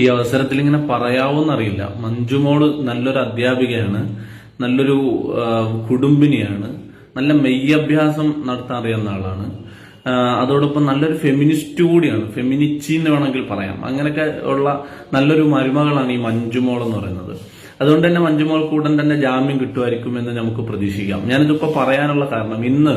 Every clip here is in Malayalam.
ഈ അവസരത്തിൽ ഇങ്ങനെ പറയാവോന്നറിയില്ല. മഞ്ജുമോൾ നല്ലൊരു അധ്യാപികയാണ് നല്ലൊരു കുടുംബിനിയാണ് നല്ല മെയ്യഭ്യാസം നടത്താൻ അറിയുന്ന ആളാണ്. അതോടൊപ്പം നല്ലൊരു ഫെമിനിസ്റ്റ് കൂടിയാണ്. ഫെമിനിച്ചി എന്ന് വേണമെങ്കിൽ പറയാം. അങ്ങനെയൊക്കെ ഉള്ള നല്ലൊരു മരുമകളാണ് ഈ മഞ്ജുമോൾ എന്ന് പറയുന്നത്. അതുകൊണ്ട് തന്നെ മഞ്ജുമോൾ ഉടൻ തന്നെ ജാമ്യം കിട്ടുമായിരിക്കും എന്ന് നമുക്ക് പ്രതീക്ഷിക്കാം. ഞാനിതിപ്പോ പറയാനുള്ള കാരണം ഇന്ന്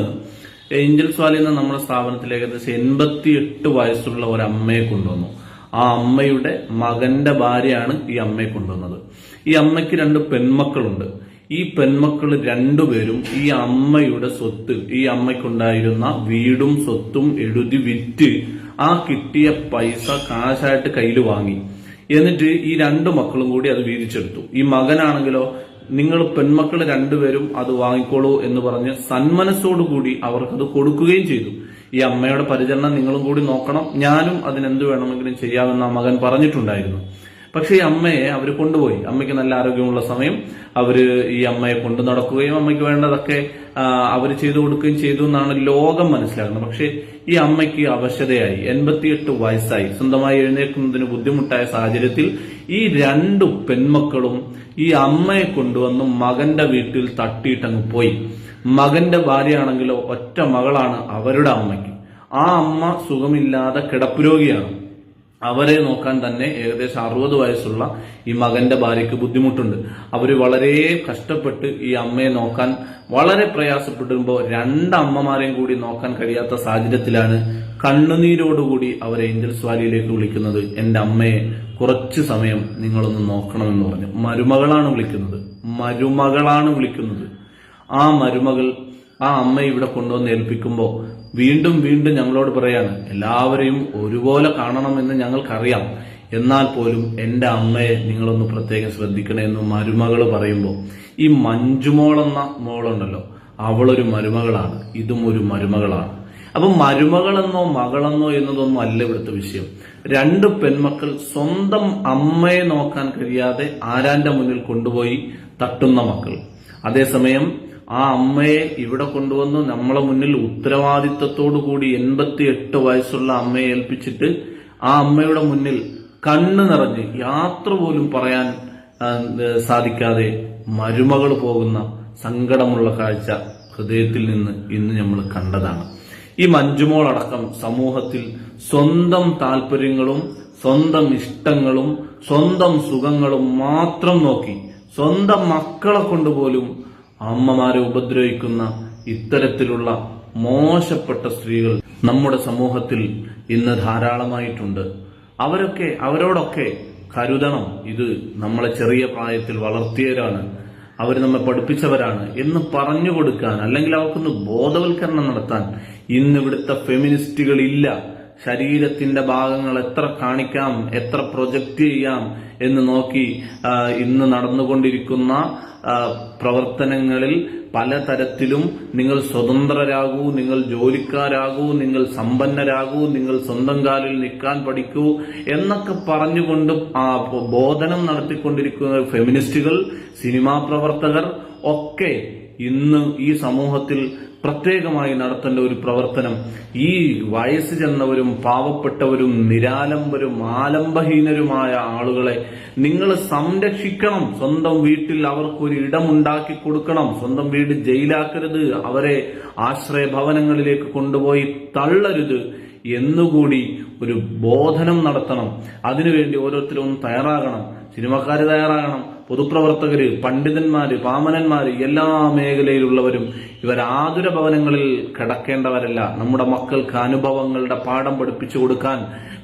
ഏഞ്ചൽസ് വാലി എന്ന നമ്മുടെ സ്ഥാപനത്തിൽ ഏകദേശം എൺപത്തി എട്ട് വയസ്സുള്ള ഒരു അമ്മയെ കൊണ്ടുവന്നു. ആ അമ്മയുടെ മകന്റെ ഭാര്യയാണ് ഈ അമ്മയെ കൊണ്ടുവന്നത്. ഈ അമ്മയ്ക്ക് രണ്ട് പെൺമക്കളുണ്ട്. ഈ പെൺമക്കൾ രണ്ടുപേരും ഈ അമ്മയുടെ സ്വത്ത് ഈ അമ്മയ്ക്കുണ്ടായിരുന്ന വീടും സ്വത്തും എഴുതി വിറ്റ് ആ കിട്ടിയ പൈസ കാശായിട്ട് കയ്യിൽ വാങ്ങി. എന്നിട്ട് ഈ രണ്ടു മക്കളും കൂടി അത് വീതിച്ചെടുത്തു. ഈ മകനാണെങ്കിലോ നിങ്ങൾ പെൺമക്കൾ രണ്ടുപേരും അത് വാങ്ങിക്കോളൂ എന്ന് പറഞ്ഞ് സന്മനസ്സോടുകൂടി അവർക്കത് കൊടുക്കുകയും ചെയ്തു. ഈ അമ്മയുടെ പരിചരണം നിങ്ങളും കൂടി നോക്കണം. ഞാനും അതിനെന്ത് വേണമെങ്കിലും ചെയ്യാമെന്ന് ആ മകൻ പറഞ്ഞിട്ടുണ്ടായിരുന്നു. പക്ഷെ ഈ അമ്മയെ അവർ കൊണ്ടുപോയി. അമ്മയ്ക്ക് നല്ല ആരോഗ്യമുള്ള സമയം. അവർ ഈ അമ്മയെ കൊണ്ടു നടക്കുകയും അമ്മയ്ക്ക് വേണ്ടതൊക്കെ അവർ ചെയ്തു കൊടുക്കുകയും ചെയ്തു എന്നാണ് ലോകം മനസ്സിലാക്കുന്നത് പക്ഷെ ഈ അമ്മയ്ക്ക് അവശതയായി. എൺപത്തിയെട്ട് വയസ്സായി. സ്വന്തമായി എഴുന്നേൽക്കുന്നതിന് ബുദ്ധിമുട്ടായ സാഹചര്യത്തിൽ ഈ രണ്ടു പെൺമക്കളും ഈ അമ്മയെ കൊണ്ടുവന്ന് മകന്റെ വീട്ടിൽ തട്ടിയിട്ടങ്ങ് പോയി. മകന്റെ ഭാര്യയാണെങ്കിലോ ഒറ്റ മകളാണ് അവരുടെ അമ്മയ്ക്ക്. ആ അമ്മ സുഖമില്ലാതെ കിടപ്പുരോഗിയാണ് അവരെ നോക്കാൻ തന്നെ ഏകദേശം അറുപത് വയസ്സുള്ള ഈ മകന്റെ ഭാര്യയ്ക്ക് ബുദ്ധിമുട്ടുണ്ട്. അവർ വളരെ കഷ്ടപ്പെട്ട് ഈ അമ്മയെ നോക്കാൻ വളരെ പ്രയാസപ്പെടുമ്പോൾ രണ്ട് അമ്മമാരെയും കൂടി നോക്കാൻ കഴിയാത്ത സാഹചര്യത്തിലാണ് കണ്ണുനീരോടുകൂടി അവർ ഏഞ്ചൽസ് വാലിയിലേക്ക് വിളിക്കുന്നത്. എന്റെ അമ്മയെ കുറച്ച് സമയം നിങ്ങളൊന്ന് നോക്കണമെന്ന് പറഞ്ഞു. മരുമകളാണ് വിളിക്കുന്നത്. മരുമകളാണ് വിളിക്കുന്നത്. ആ മരുമകൾ ആ അമ്മ ഇവിടെ കൊണ്ടുവന്ന് ഏൽപ്പിക്കുമ്പോൾ വീണ്ടും വീണ്ടും ഞങ്ങളോട് പറയാണ് എല്ലാവരെയും ഒരുപോലെ കാണണമെന്ന് ഞങ്ങൾക്കറിയാം. എന്നാൽ പോലും എന്റെ അമ്മയെ നിങ്ങളൊന്ന് പ്രത്യേകം ശ്രദ്ധിക്കണേ എന്ന് മരുമകൾ പറയുമ്പോൾ ഈ മഞ്ജുമോളെന്ന മോളുണ്ടല്ലോ അവളൊരു മരുമകളാണ്. ഇതും ഒരു മരുമകളാണ്. അപ്പൊ മരുമകളെന്നോ മകളെന്നോ എന്നതൊന്നും അല്ല ഇവിടുത്തെ വിഷയം. രണ്ട് പെൺമക്കൾ സ്വന്തം അമ്മയെ നോക്കാൻ കഴിയാതെ ആരാന്റെ മുന്നിൽ കൊണ്ടുപോയി തട്ടുന്ന മക്കൾ. അതേസമയം ആ അമ്മയെ ഇവിടെ കൊണ്ടുവന്ന് നമ്മളെ മുന്നിൽ ഉത്തരവാദിത്തത്തോടു കൂടി എൺപത്തി എട്ട് വയസ്സുള്ള അമ്മയെ ഏൽപ്പിച്ചിട്ട് ആ അമ്മയുടെ മുന്നിൽ കണ്ണു നിറഞ്ഞ് യാത്ര പോലും പറയാൻ സാധിക്കാതെ മരുമകൾ പോകുന്ന സങ്കടമുള്ള കാഴ്ച ഹൃദയത്തിൽ നിന്ന് ഇന്ന് നമ്മൾ കണ്ടതാണ്. ഈ മഞ്ജുമോൾ അടക്കം സമൂഹത്തിൽ സ്വന്തം താല്പര്യങ്ങളും സ്വന്തം ഇഷ്ടങ്ങളും സ്വന്തം സുഖങ്ങളും മാത്രം നോക്കി സ്വന്തം മക്കളെ കൊണ്ടുപോലും അമ്മമാരെ ഉപദ്രവിക്കുന്ന ഇത്തരത്തിലുള്ള മോശപ്പെട്ട സ്ത്രീകൾ നമ്മുടെ സമൂഹത്തിൽ ഇന്ന് ധാരാളമായിട്ടുണ്ട്. അവരൊക്കെ അവരോടൊക്കെ കരുതണം. ഇത് നമ്മളെ ചെറിയ പ്രായത്തിൽ വളർത്തിയവരാണ്. അവർ നമ്മെ പഠിപ്പിച്ചവരാണ് എന്ന് പറഞ്ഞു കൊടുക്കാൻ അല്ലെങ്കിൽ അവർക്കൊന്ന് ബോധവൽക്കരണം നടത്താൻ ഇന്ന് ഇവിടുത്തെ ഫെമിനിസ്റ്റുകൾ ഇല്ല. ശരീരത്തിന്റെ ഭാഗങ്ങൾ എത്ര കാണിക്കാം എത്ര പ്രൊജക്റ്റ് ചെയ്യാം എന്ന് നോക്കി ഇന്ന് നടന്നുകൊണ്ടിരിക്കുന്ന പ്രവർത്തനങ്ങളിൽ പലതരത്തിലും നിങ്ങൾ സ്വതന്ത്രരാകൂ നിങ്ങൾ ജോലിക്കാരാകൂ നിങ്ങൾ സമ്പന്നരാകൂ നിങ്ങൾ സ്വന്തം കാലിൽ നിൽക്കാൻ പഠിക്കൂ എന്നൊക്കെ പറഞ്ഞുകൊണ്ട് ആ ബോധനം നടത്തിക്കൊണ്ടിരിക്കുന്ന ഫെമിനിസ്റ്റുകൾ സിനിമാ പ്രവർത്തകർ ഒക്കെ ഇന്ന് ഈ സമൂഹത്തിൽ പ്രത്യേകമായി നടത്തേണ്ട ഒരു പ്രവർത്തനം ഈ വയസ്സ് ചെന്നവരും പാവപ്പെട്ടവരും നിരാലംബരും ആലംബഹീനരുമായ ആളുകളെ നിങ്ങൾ സംരക്ഷിക്കണം. സ്വന്തം വീട്ടിൽ അവർക്കൊരു ഇടമുണ്ടാക്കി കൊടുക്കണം. സ്വന്തം വീട് ജയിലാക്കരുത്. അവരെ ആശ്രയ ഭവനങ്ങളിലേക്ക് കൊണ്ടുപോയി തള്ളരുത് എന്നുകൂടി ഒരു ബോധനം നടത്തണം. അതിനുവേണ്ടി ഓരോരുത്തരും തയ്യാറാകണം. സിനിമക്കാർ തയ്യാറാകണം. പൊതുപ്രവർത്തകർ പണ്ഡിതന്മാർ പാമനന്മാർ എല്ലാ മേഖലയിലുള്ളവരും ഇവർ ആതുര ഭവനങ്ങളിൽ കിടക്കേണ്ടവരല്ല. നമ്മുടെ മക്കൾക്ക് അനുഭവങ്ങളുടെ പാഠം പഠിപ്പിച്ചു കൊടുക്കാൻ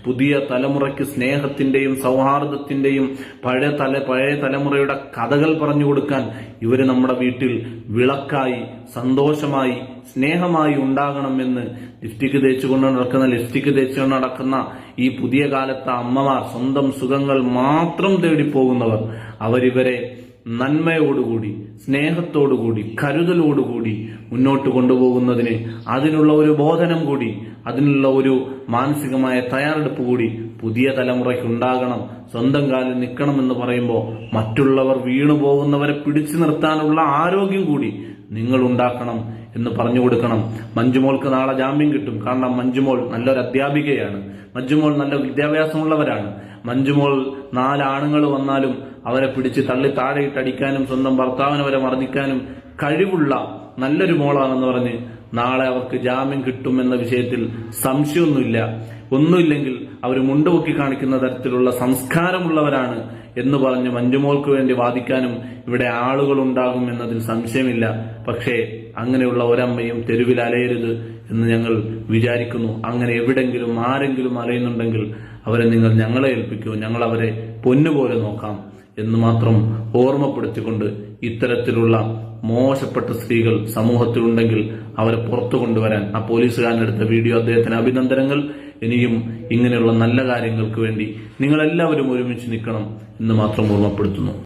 പുതിയ തലമുറയ്ക്ക് സ്നേഹത്തിന്റെയും സൗഹാർദ്ദത്തിന്റെയും പഴയ തല പഴയ തലമുറയുടെ കഥകൾ പറഞ്ഞു കൊടുക്കാൻ ഇവർ നമ്മുടെ വീട്ടിൽ വിളക്കായി സന്തോഷമായി സ്നേഹമായി ഉണ്ടാകണമെന്ന് ലിപ്സ്റ്റിക് തേച്ചുകൊണ്ട് നടക്കുന്ന ലിപ്സ്റ്റിക് തേച്ചുകൊണ്ട് നടക്കുന്ന ഈ പുതിയ കാലത്തെ അമ്മമാർ സ്വന്തം സുഖങ്ങൾ മാത്രം തേടിപ്പോകുന്നവർ അവരിവരെ നന്മയോടുകൂടി സ്നേഹത്തോടുകൂടി കരുതലോടുകൂടി മുന്നോട്ട് കൊണ്ടുപോകുന്നതിന് അതിനുള്ള ഒരു ബോധനം കൂടി അതിനുള്ള ഒരു മാനസികമായ തയ്യാറെടുപ്പ് കൂടി പുതിയ തലമുറയ്ക്ക് ഉണ്ടാകണം സ്വന്തം കാലിൽ നിൽക്കണം എന്ന് പറയുമ്പോൾ മറ്റുള്ളവർ വീണു പോകുന്നവരെ പിടിച്ചു നിർത്താനുള്ള ആരോഗ്യം കൂടി നിങ്ങൾ ഉണ്ടാക്കണം എന്ന് പറഞ്ഞു കൊടുക്കണം. മഞ്ജുമോൾക്ക് നാളെ ജാമ്യം കിട്ടും. കാരണം മഞ്ജുമോൾ നല്ലൊരു അധ്യാപികയാണ്. മഞ്ജുമോൾ നല്ല വിദ്യാഭ്യാസമുള്ളവരാണ്. മഞ്ജുമോൾ നാലാണുങ്ങൾ വന്നാലും അവരെ പിടിച്ച് തള്ളി താഴെയിട്ടടിക്കാനും സ്വന്തം ഭർത്താവിനെ വരെ മർദ്ദിക്കാനും കഴിവുള്ള നല്ലൊരു മോളാണെന്ന് പറഞ്ഞ് നാളെ അവർക്ക് ജാമ്യം കിട്ടുമെന്ന വിഷയത്തിൽ സംശയമൊന്നുമില്ല. ഒന്നുമില്ലെങ്കിൽ അവർ മുണ്ടുപൊക്കി കാണിക്കുന്ന തരത്തിലുള്ള സംസ്കാരമുള്ളവരാണ് എന്ന് പറഞ്ഞ് മഞ്ജുമോൾക്ക് വേണ്ടി വാദിക്കാനും ഇവിടെ ആളുകൾ ഉണ്ടാകും എന്നതിൽ സംശയമില്ല. പക്ഷേ അങ്ങനെയുള്ള ഒരമ്മയും തെരുവിൽ അലയരുത് എന്ന് ഞങ്ങൾ വിചാരിക്കുന്നു. അങ്ങനെ എവിടെങ്കിലും ആരെങ്കിലും അറിയുന്നുണ്ടെങ്കിൽ അവരെ നിങ്ങൾ ഞങ്ങളെ ഏൽപ്പിക്കൂ. ഞങ്ങൾ അവരെ പൊന്നുപോലെ നോക്കാം എന്ന് മാത്രം ഓർമ്മപ്പെടുത്തിക്കൊണ്ട് ഇത്തരത്തിലുള്ള മോശപ്പെട്ട സ്ത്രീകൾ സമൂഹത്തിലുണ്ടെങ്കിൽ അവരെ പുറത്തു കൊണ്ടുവരാൻ ആ പോലീസുകാരനെടുത്ത വീഡിയോ അദ്ദേഹത്തിന് അഭിനന്ദനങ്ങൾ. ഇനിയും ഇങ്ങനെയുള്ള നല്ല കാര്യങ്ങൾക്ക് വേണ്ടി നിങ്ങളെല്ലാവരും ഒരുമിച്ച് നിൽക്കണം എന്ന് മാത്രം ഓർമ്മപ്പെടുത്തുന്നു.